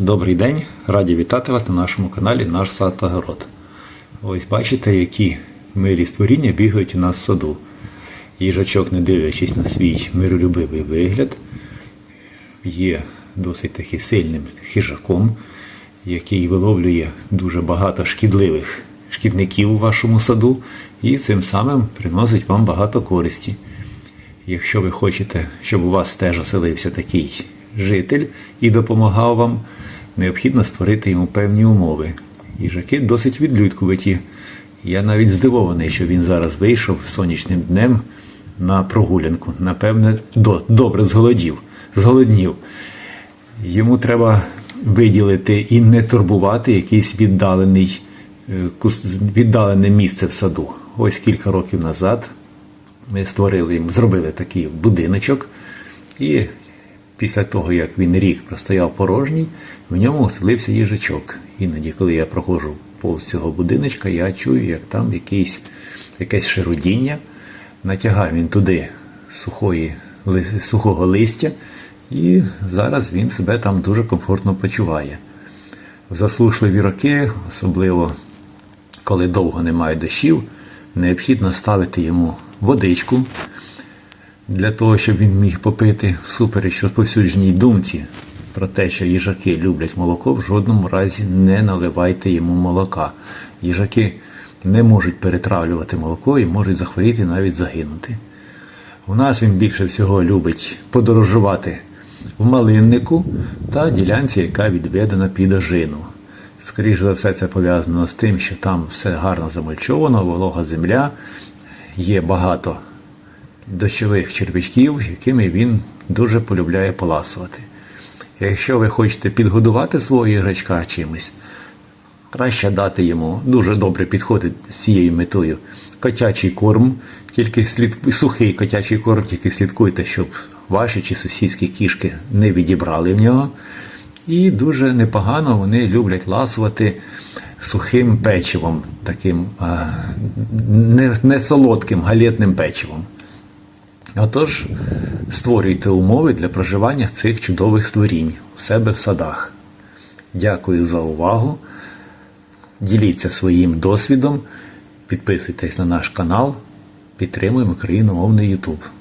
Добрий день, раді вітати вас на нашому каналі Наш сад та город. Ось бачите, які милі створіння бігають у нас в саду. Їжачок, не дивлячись на свій миролюбивий вигляд, є досить таки сильним хижаком, який виловлює дуже багато шкідливих шкідників у вашому саду і цим самим приносить вам багато користі. Якщо ви хочете, щоб у вас теж оселився такий житель і допомагав вам, необхідно створити йому певні умови. Їжаки досить відлюдкуваті. Я навіть здивований, що він зараз вийшов сонячним днем на прогулянку. Напевне, до, добре зголодів, зголоднів. Йому треба виділити і не турбувати якийсь віддалений, е, віддалене місце в саду. Ось кілька років назад ми створили йому, зробили такий будиночок, і після того, як він рік простояв порожній, в ньому оселився їжачок. Іноді, коли я проходжу повз цього будиночка, я чую, як там якийсь, якесь широдіння, натягає він туди сухої, сухого листя, і зараз він себе там дуже комфортно почуває. В засушливі роки, особливо коли довго немає дощів, необхідно ставити йому водичку для того, щоб він міг попити всупереч розповсюдженій думці про те, що їжаки люблять молоко, в жодному разі не наливайте йому молока. Їжаки не можуть перетравлювати молоко і можуть захворіти навіть загинути. У нас він більше всього любить подорожувати в малиннику та ділянці, яка відведена під ожину. Скоріше за все, це пов'язано з тим, що там все гарно замульчовано, волога земля, є багато дощових червячків, якими він дуже полюбляє поласувати. Якщо ви хочете підгодувати свого їжачка чимось, краще дати йому дуже добре підходить з цією метою котячий корм, тільки слід сухий котячий корм, тільки слідкуйте, щоб ваші чи сусідські кішки не відібрали в нього. І дуже непогано вони люблять ласувати сухим печивом, таким не, не солодким галетним печивом. Отож, створюйте умови для проживання цих чудових створінь у себе в садах. Дякую за увагу. Діліться своїм досвідом, підписуйтесь на наш канал, підтримуємо україномовний YouTube.